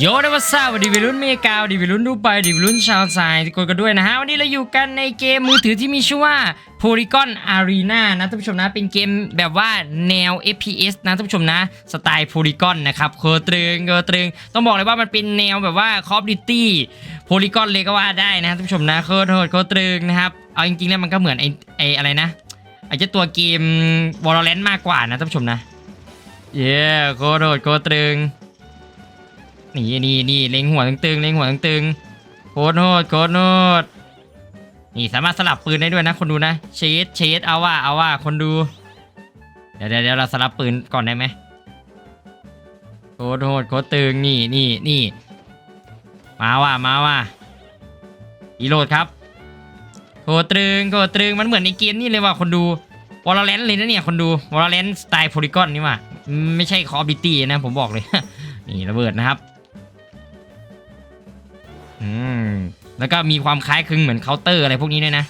โยนวัสดีวัสดีวิรุ่นเมกาวดีวิรุ่นดูไปดีวิรุ่นชาวสายทุกคนกันด้วยนะฮะ วันนี้เราอยู่กันในเกมมือถือที่มีชื่อว่า Polygon Arena นะท่านผู้ชมนะเป็นเกมแบบว่าแนว FPS นะท่านผู้ชมนะ สไตล์ Polygon นะครับโคตรึงโคตรึง ต้องบอกเลยว่ามันเป็นแนวแบบว่า Call of Duty Polygon เลยก็ว่าได้นะท่านผู้ชมนะโคตรโหดโคตรึงนะครับเอาจริงๆแล้วมันก็เหมือนไอ้ไอ้อะไรนะอ้เจ้าตัวเกม Valorant มากกว่านะท่านผู้ชมนะเย้โคตรโหดโคตรตรึง นี่นี่นี่เล็งหัวตึงๆเล็งหัวตึงๆโคตรโหดโคตรโหดนี่สามารถสลับปืนได้ด้วยนะ คนดูนะเชดเชดเอาว่าเอาว่าคนดู เดี๋ยวเดี๋ยวเราสลับปืนก่อนได้ไหมโคตรโหดโคตรตึงนี่นี่นี่มาว่ามาว่าอีโหลดครับโคตรตึงโคตรตึงมันเหมือนในเกมนี่เลยว่ะคนดูวอลเลนเลยนะเนี่ยคนดูวอลเลนสไตล์โพลีกอนนี่ว่ะไม่ใช่คอร์บิตี้นะผมบอกเลย นี่ระเบิดนะครับ อืมแล้วก็มีความคล้ายคลึงเหมือนเคาน์เตอร์อะไรพวกนี้ด้วยนะ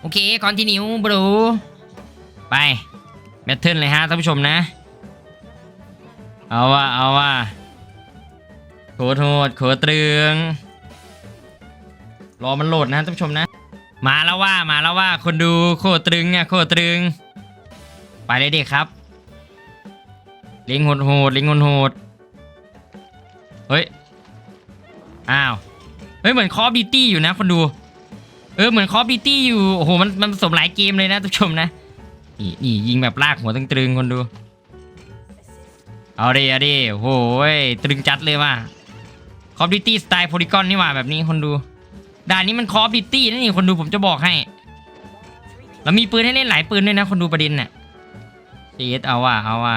โอเคคอนติเนียบรูไปแบทเทิลเลยฮะท่านผู้ชมนะ เอาว่าเอาว่าโคตรโหดโคตรตรึงรอมันโหลดนะท่านผู้ชมนะ มาแล้วว่ามาแล้วว่าคนดูโคตรตรึงเนี่ยโคตรตรึง ไปเลยเด็กครับลิงโหดโหดลิงโหดโหดเฮ้ย อ้าวเฮ้ยเหมือนคอบีตี้อยู่นะคนดู เออเหมือนคอบีตี้อยู่โอ้โหมันมันผสมหลายเกมเลยนะทุกชมนะนี่นี่ยิงแบบลากหัวตึงๆคนดูเอาดิเอาดิโอ้โหยตรึงจัดเลยว่ะคอบีตี้สไตล์โพลีกอนนี่ว่าแบบนี้คนดูด่านนี้มันคอบีตี้นะนี่คนดูผมจะบอกให้แล้วมีปืนให้เล่นหลายปืนด้วยนะคนดูประเด็นน่ะเชดเอาว่ะเอาว่ะ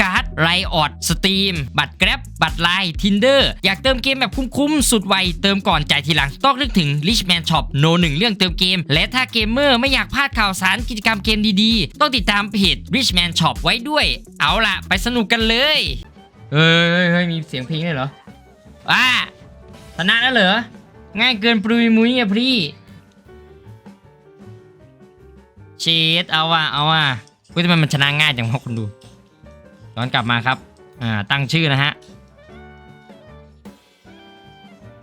การ์ดไรออดสตรีมบัตรแกร็บบัตรไลน์ทินเดอร์อยากเติมเกมแบบคุ้มๆ สุดไว เติมก่อนจ่ายทีหลัง ต้องนึกถึง Richman Shop โนหนึ่งเรื่องเติมเกม และถ้าเกมเมอร์ไม่อยากพลาดข่าวสารกิจกรรมเกมดีๆ ต้องติดตามเพจ Richman Shop ไว้ด้วย เอาล่ะ ไปสนุกกันเลยเฮ้ยเฮ้ยมีเสียงเพลงด้วยเหรออ่าชนะแล้วเหรอ ง่ายเกินปรุยมุ้ยอะพี่เชดเอาว่ะเอาว่ะเฮ้ยทำไมมันชนะง่ายจังวะคุณดู ย้อนกลับมาครับ อ่า ตั้งชื่อนะฮะ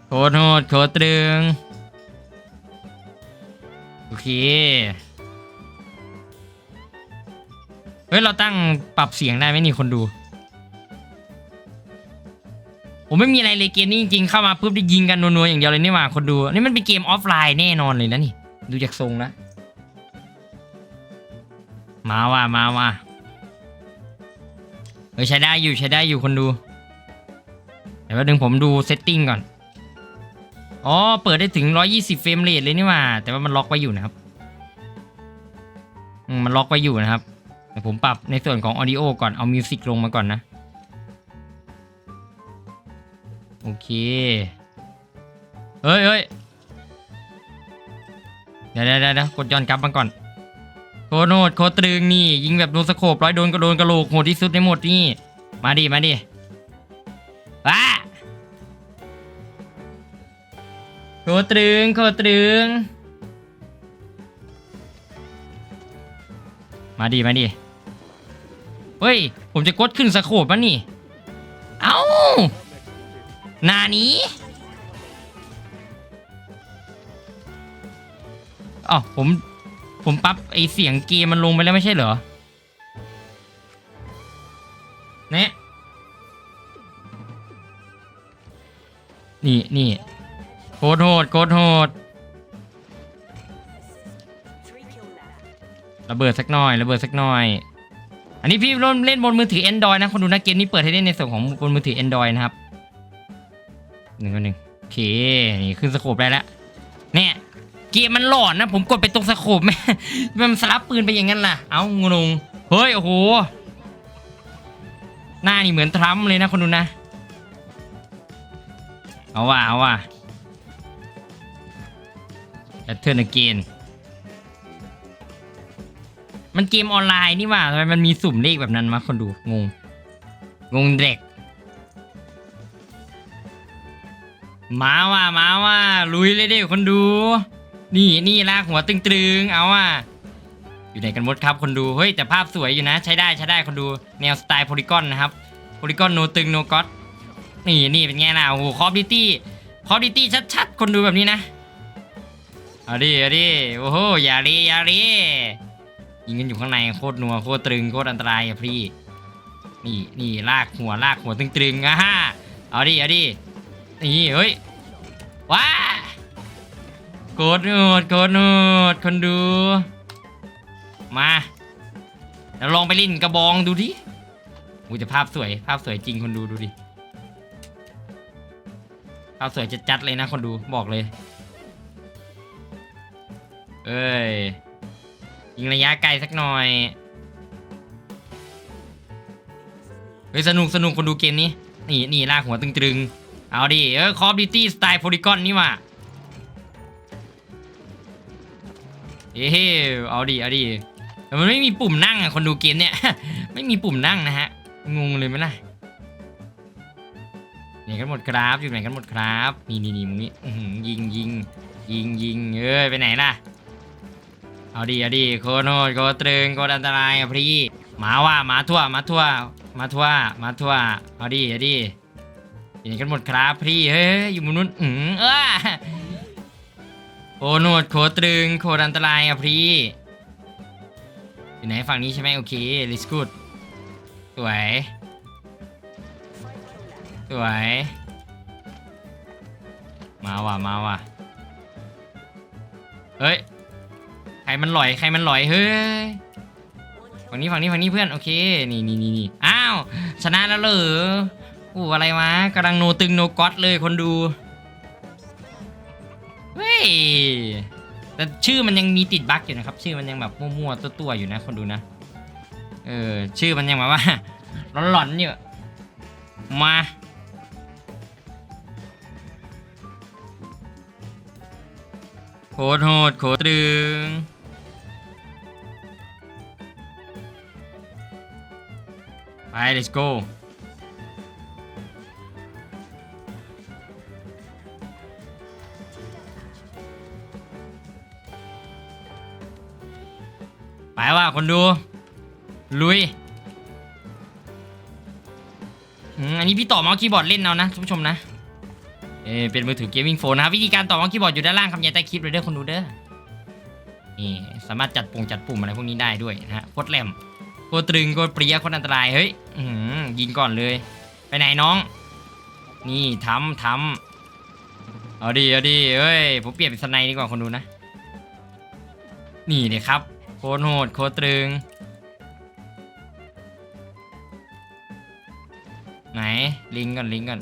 โคตรโหดโคตรตรึง โอเค เฮ้ย เราตั้งปรับเสียงได้ไหมนี่คนดู ผมไม่มีอะไรเลยเกมนี้จริงๆ เข้ามาปุ๊บได้ยิงกันนัวๆอย่างเดียวเลยนี่หว่าคนดู นี่มันเป็นเกมออฟไลน์แน่นอนเลยนะนี่ ดูจากทรงแล้วมาว่ะมาว่ะ ออใช้ได้อยู่ใช้ได้อยู่คนดูเดี๋ยวแป๊บนึงผมดูเซตติ้งก่อน อ๋อ เปิดได้ถึง 120 เฟรมเรทเลยนี่ว่า แต่ว่ามันล็อกไว้อยู่นะครับมมันล็อกไว้อยู่นะครับเดี๋ยวผมปรับในส่วนของออดิโอก่อนเอามิวสิกลงมาก่อนนะ โอเคเฮ้ยเฮ้ยเดี๋ยวเดี๋ยวเดี๋ยวกดย้อนกลับมาก่อน โคโนดโคตรึงนี่ ยิงแบบโดนสโคปร้อยโดนก็โดนกระโหลกโหดที่สุดในหมดนี่ มาดิมาดิว้าโคตรึงโคตรึง มาดิมาดิเฮ้ย ผมจะกดขึ้นสโคปมันนี่ เอ้านานี้อ๋อผม ผมปรับไอเสียงเกมมันลงไปแล้วไม่ใช่เหรอเนี่ยนี่นี่โคตรโหดโคตรโหดระเบิดสักหน่อยระเบิดสักหน่อย อันนี้พี่เล่นเล่นบนมือถือ Android นะคนดูนะเกมนี้เปิดให้เล่นในส่วนของบนมือถือ Android นะครับหนึ่งก็หนึ่งโอเค นี่ขึ้นสโคปได้แล้วเนี่ย กมมันหลอนนะ ผมกดไปตรงสโคปแม่มันสลับปืนไปอย่างนั้นล่ะ เอ้างงเฮ้ยโอ้โหหน้านี่เหมือนทรัมป์เลยนะคนดูนะ เอาว่ะเอาว่ะแพทเทิร์นเกนมันเกมออนไลน์นี่ว่าทำไมมันมีสุ่มเลขแบบนั้นมาคนดูงง งงเด็กมาว่ะมาว่ะลุยเลยเด็กคนดู นี่นี่ลากหัวตึงๆ เอาว่ะ อยู่ไหนกันหมดครับคนดู เฮ้ย แต่ภาพสวยอยู่นะ ใช้ได้ใช้ได้คนดูแนวสไตล์โพลีกอนนะครับโพลีกอนโนตึงโนก็อตนี่นี่เป็นไงล่ะโอ้โหคอฟดิตี้คอฟดิตี้ชัดๆ คนดูแบบนี้นะเอาดิเอาดิโอ้โหอย่ารีอย่ารียิงกันอยู่ข้างในโคตรนัวโคตรตรึงโคตรอันตรายอะพี่นี่นี่ลากหัวลากหัวตึงๆอะฮะเอาดิเอาดินี่เฮ้ยว้า กดโนดกดโนดคนดู มาเดี๋ยวลองไปเล่นกระบองดูดิอุ้ยแต่ภาพสวย ภาพสวยจริงคนดูดูดิ ภาพสวยจัดๆเลยนะคนดูบอกเลย เอ้ยยิงระยะไกลสักหน่อยเฮ้ยสนุกสนุกคนดูเกมนี้ นี่นี่ลากหัวตึงๆ เอาดิ เออคอฟดิตี้สไตล์โพลีกอนนี่ว่ะ เอ้เอาดิเอาดิแต่มันไม่มีปุ่มนั่งอะคนดูเกมเนี่ย ไม่มีปุ่มนั่งนะฮะ งงเลยไหมล่ะไหนกันหมดครับ อยู่ไหนกันหมดครับ นี่นี่นี่มึงนี่ยิงยิงยิงยิงเอ้ยไปไหนล่ะ เอาดิเอาดิโคโนดโคตรึงโคอันตรายอะพี่หมาว่าหมาทั่วหมาทั่วหมาทั่วหมาทั่วเอาดิเอาดิอยู่ไหนกันหมดครับพี่เฮ้ยอยู่มุมนู้นอืมเออ โอ้หนวดโคตรึงโคตรอันตรายอะพี่อยู่ไหนฝั่งนี้ใช่ไหมโอเค let's good สวย สวย มาว่ะมาว่ะเฮ้ย ใครมันลอยใครมันลอยเฮ้ยฝั่งนี้ฝั่งนี้ฝั่งนี้เพื่อนโอเคนี่นี่นี่นี่อ้าวชนะแล้วเหรออู้อะไรวะกำลังโนตึงโนก๊อตเลยคนดู แต่ชื่อมันยังมีติดบั๊กอยู่นะครับ ชื่อมันยังแบบมั่วๆตัวๆอยู่นะคนดูนะ เออ ชื่อมันยังแบบว่าหลอนๆอยู่ มา โคตรโหดโคตรตึงไป let's go ไปว่าคนดู ลุยอันนี้พี่ต่อเมาส์คีย์บอร์ดเล่นเอานะท่านผู้ชมนะเออเป็นมือถือเกมมิ่งโฟนนะครับวิธีการต่อเมาส์คีย์บอร์ดอยู่ด้านล่างคำยันใต้คลิปเลยเด้อคนดูเด้อนี่สามารถจัดปุ่งจัดปุ่มอะไรพวกนี้ได้ด้วยนะฮะโคตรแหลมโคตรตรึงโคตรเปรี้ยโคตรอันตรายเฮ้ยยิงก่อนเลย ไปไหนน้อง นี่ทำทำเอาดีเอาดีเอ้ยผมเปลี่ยนเป็นสไนด์ดีกว่าคนดูนะ นี่เลยครับ โคตรโหดโคตรตรึง ไหน ลิงก่อนลิงก่อน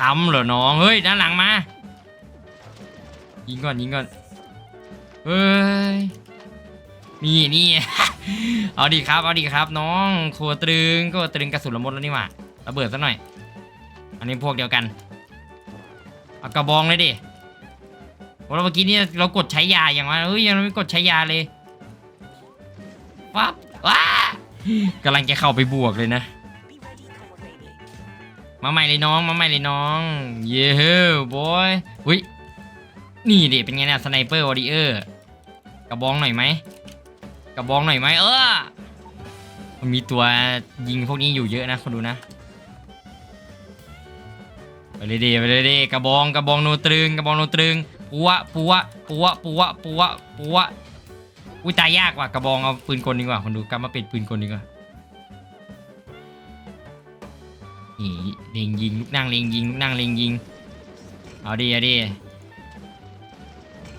ทำเหรอน้อง เฮ้ย ด้านหลังมา ยิงก่อนยิงก่อน เฮ้ย นี่นี่ เอาดีครับ เอาดีครับน้องโคตรตรึงก็ตรึงกระสุนละมดแล้วนี่หว่าระเบิดซะหน่อย อันนี้พวกเดียวกัน เอากระบองเลยดิ โอ้แล้วเมื่อกี้เนี่ยเรากดใช้ยาอย่างวะเอ้ยยังไม่กดใช้ยาเลยวับว้ากำลังจะเข้าไปบวกเลยนะ มาใหม่เลยน้องมาใหม่เลยน้อง เย้บอยอุ้ยนี่เดิเป็นไงเนี่ยสไนเปอร์วอริเออร์กระบองหน่อยไหมกระบองหน่อยไหมเออมันมีตัวยิงพวกนี้อยู่เยอะนะคนดูนะไปเลยดิไปเลยดิกระบองกระบองโนตรึงกระบองโนตรึง ปัวปัวปัวปัวปัวปัวอุ้ยตายยากว่ะกระบองเอาปืนกลดีกว่าคนดูกลับมาเป็นปืนกลดีกว่านี่เล็งยิงลูกนั่งเล็งยิงลูกนั่งเล็งยิงเอาดีเอาดี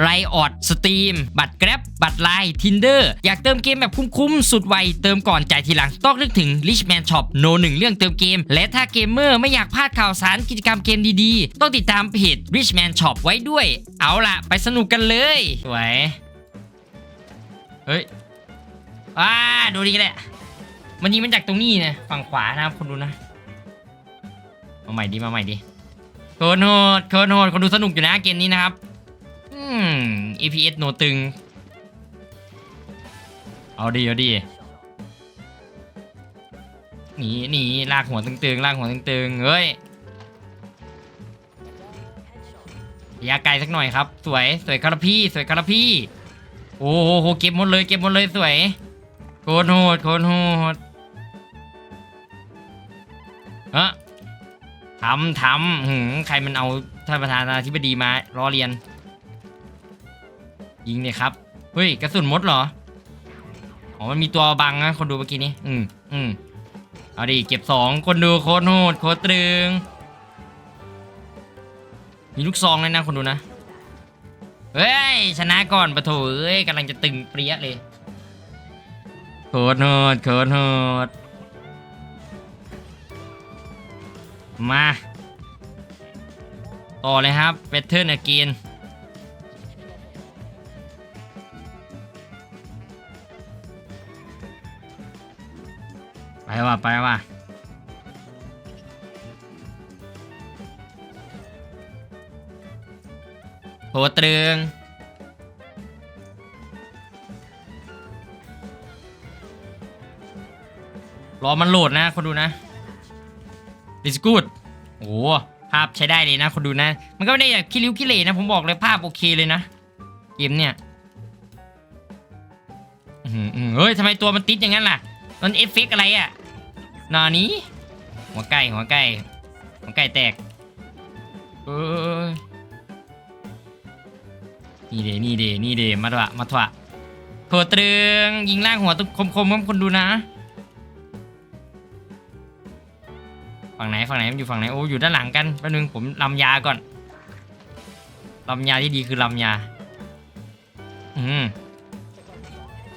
ไรออดสตรีมบัตรแกร็บบัตรไลน์ทินเดอร์อยากเติมเกมแบบคุ้มๆ สุดไว เติมก่อนจ่ายทีหลัง ต้องนึกถึง Richman Shop โนหนึ่งเรื่องเติมเกม และถ้าเกมเมอร์ไม่อยากพลาดข่าวสารกิจกรรมเกมดีๆ ต้องติดตามเพจ Richman Shop ไว้ด้วย เอาล่ะ ไปสนุกกันเลยสวยเฮ้ยว้าดูดีแหละ มันยิงมันจากตรงนี้นะฝั่งขวานะครับคนดูนะมาใหม่ดิมาใหม่ดิโคนโหดโคนโหดคนดูสนุกอยู่นะเกมนี้นะครับ ม EPS โนตึง เอาดีเอาดีหนีหนีลากหัวตึงๆลากหัวตึงๆเฮ้ยยะไกลสักหน่อยครับ สวยสวยคาราพี่สวยคาราพี่ โอ้โหเก็บหมดเลยเก็บหมดเลยสวยโคนโหดโคนโหดเอะทำทำหืมใครมันเอาท่านประธานาธิบดีมาล้อเลียน ยิงเนี่ยครับ เฮ้ย กระสุนมดเหรอ อ๋อ มันมีตัวบังนะ คนดูเมื่อกี้นี้ อืมอืมเอาดิ เก็บสอง คนดูโคตรโหดโคตรตรึง มีลูกซองเลยนะคนดูนะ เฮ้ย ชนะก่อนปะโถเอ้ยกำลังจะตึงเปรี้ยเลย โคตรโหดโคตรโหดมา ต่อเลยครับเ a เทิร์นอ g ก i ว่ะไปว่ะโหตรึงรอมันโหลดนะคนดูนะ It's good โอ้ภาพใช้ได้เลยนะคนดูนะ มันก็ไม่ได้แบบคิริ้วคิเหร่นะ ผมบอกเลยภาพโอเคเลยนะ เกมเนี่ยเฮ้ยทำไมตัวมันติดอย่างนั้นล่ะ มันเอฟเฟกอะไรอะ นานี้ หัวไก่หัวไก่หัวไก่แตกเออนี่เดนี่เดนี่เดมาถวะมาถวะโคตรึงยิงล่างหัวตุ้คมครับคนดูนะฝั่งไหนฝั่งไหนมันอยู่ฝั่งไหนโอ้อยู่ด้านหลังกันแป๊บนึงผมลำยาก่อนลำยาที่ดีคือลำยาอืม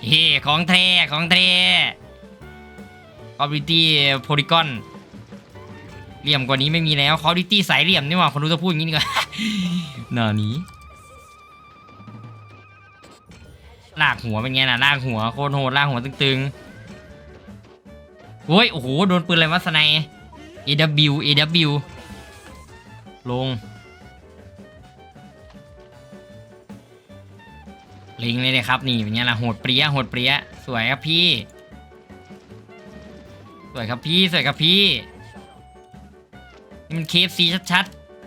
เฮ้ของแท้ของแท้ คอ l ดิตี้โพลิกอนเหลี่ยมกว่านี้ไม่มีแล้วคอ l ดิตี้สายเหลี่ยมนี่หว่าคนรู้จะพูดอย่างนี้ดีกว่าหน้านี้ลากหัวเป็นไงน่ะลากหัวโคตรโหดลากหัวตึงๆโอ้ยโอ้โหโดนปืนอะไรวะสไน AW AW ลงลิงเลยเลยครับนี่เป็นไงล่ะโหดเปรี้ยโหดเปรี้ยสวยครับพี่ สวยครับพี่สวยครับพี่นี่มันเคฟซีชัด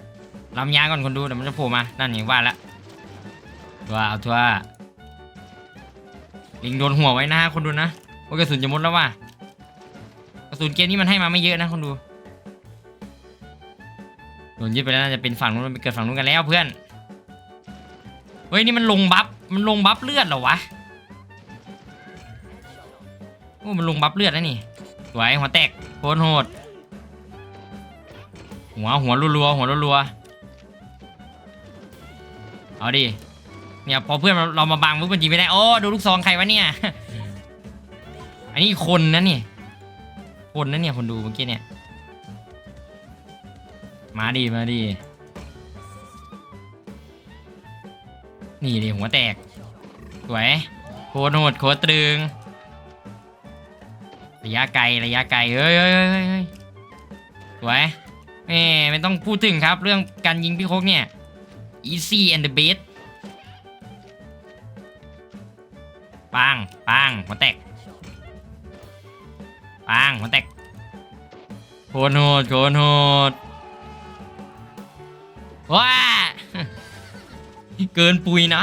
ๆลำยาก่อนคนดูเดี๋ยวมันจะโผล่มานั่นอย่างว่าละทัวเอาทัวลิงโดนหัวไว้นะคนดูนะว่ากระสุนจะหมดแล้วว่ะกระสุนเกมนี้มันให้มาไม่เยอะนะคนดูโดนยึดไปแล้วน่าจะเป็นฝั่งนู้นมันไปเกิดฝั่งนู้นกันแล้วเพื่อนเฮ้ยนี่มันลงบัฟมันลงบัฟเลือดเหรอวะโอ้มันลงบัฟเลือดแล้วนี่ สวยหัวแตกโคตรโหด หัวหัวรัวๆหัวรัวๆเอาดิเนี่ยพอเพื่อนเราเรามาบังปุ๊บมันยิงไม่ได้โอ้ดูลูกซองใครวะเนี่ย อันนี้คนนะเนี่ยคนนะเนี่ยคนดูเมื่อกี้เนี่ย มาดิมาดินี่ดิหัวแตกสวยโคตรโหดโคตรตรึง ระยะไกลระยะไกลเฮ้ยเฮ้ยเฮ้ยเฮ้ยเฮ้ยสวยแหม่ไม่ต้องพูดถึงครับเรื่องการยิงพี่โคกเนี่ย easy and the best ปังปังหัวแตกปังหัวแตกโคตรโหดโคตรโหดว้าเกินปุยนะ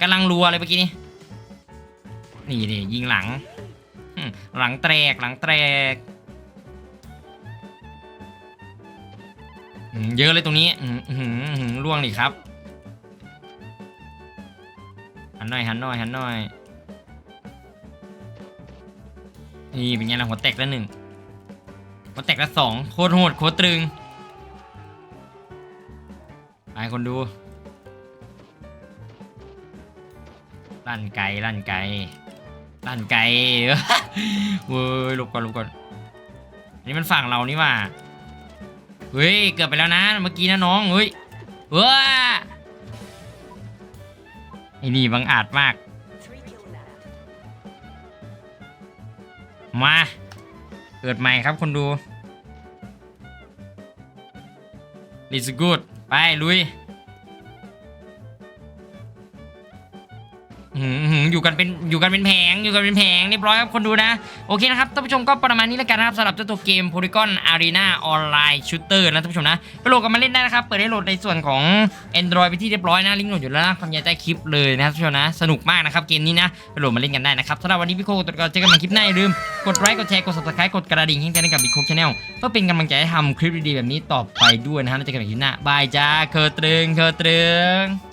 กำลังรัวเลยเมื่อกี้นี้นี่นี่ยิงหลัง หลังแตกหลังแตกเยอะเลยตรงนี้ล่วงดิครับ หันหน่อยหันหน่อยหันหน่อย นี่เป็นไงล่ะหัวแตกแล้วหนึ่งหัวแตกแล้วสองโคตรโหดโคตรตรึงไปคนดู ลั่นไกลลั่นไกล ลั่นไกลเว้ยหลบก่อนหลบก่อนอันนี้มันฝั่งเรานี่ว่าเฮ้ยเกือบไปแล้วนะเมื่อกี้นะน้องเฮ้ยเว้าไอ้นี่บังอาจมาก มาเกิดใหม่ครับคนดู It's good ไปลุย อื้อหืออยู่กันเป็นอยู่กันเป็นแผงอยู่กันเป็นแผงเรียบร้อยครับคนดูนะ โอเคนะครับท่านผู้ชมก็ประมาณนี้แล้วกันนะครับสำหรับเจ้าตัวเกม Polygon Arena Online Shooter นะท่านผู้ชมนะไปโหลดกันมาเล่นได้นะครับ เปิดให้โหลดในส่วนของ Android ไปที่เรียบร้อยนะลิงก์โหลดอยู่แล้วนะความยายใต้คลิปเลยนะท่านผู้ชมนะ สนุกมากนะครับเกมนี้นะไปโหลดมาเล่นกันได้นะครับสำหรับวันนี้พี่โคตัวก็เจอกันใหม่คลิปหน้าอย่าลืมกดไลค์กดแชร์กด subscribe กดกระดิ่งให้กันกับบิ๊กโคชแนลเพื่อเป็นกำลังใจให้ทำคลิปดีๆแบบนี้ต่อไปด้วยนะฮะแล้วเจอกันใหม่คลิปหน้าบายจ้าเคอตรึงเคอตรึง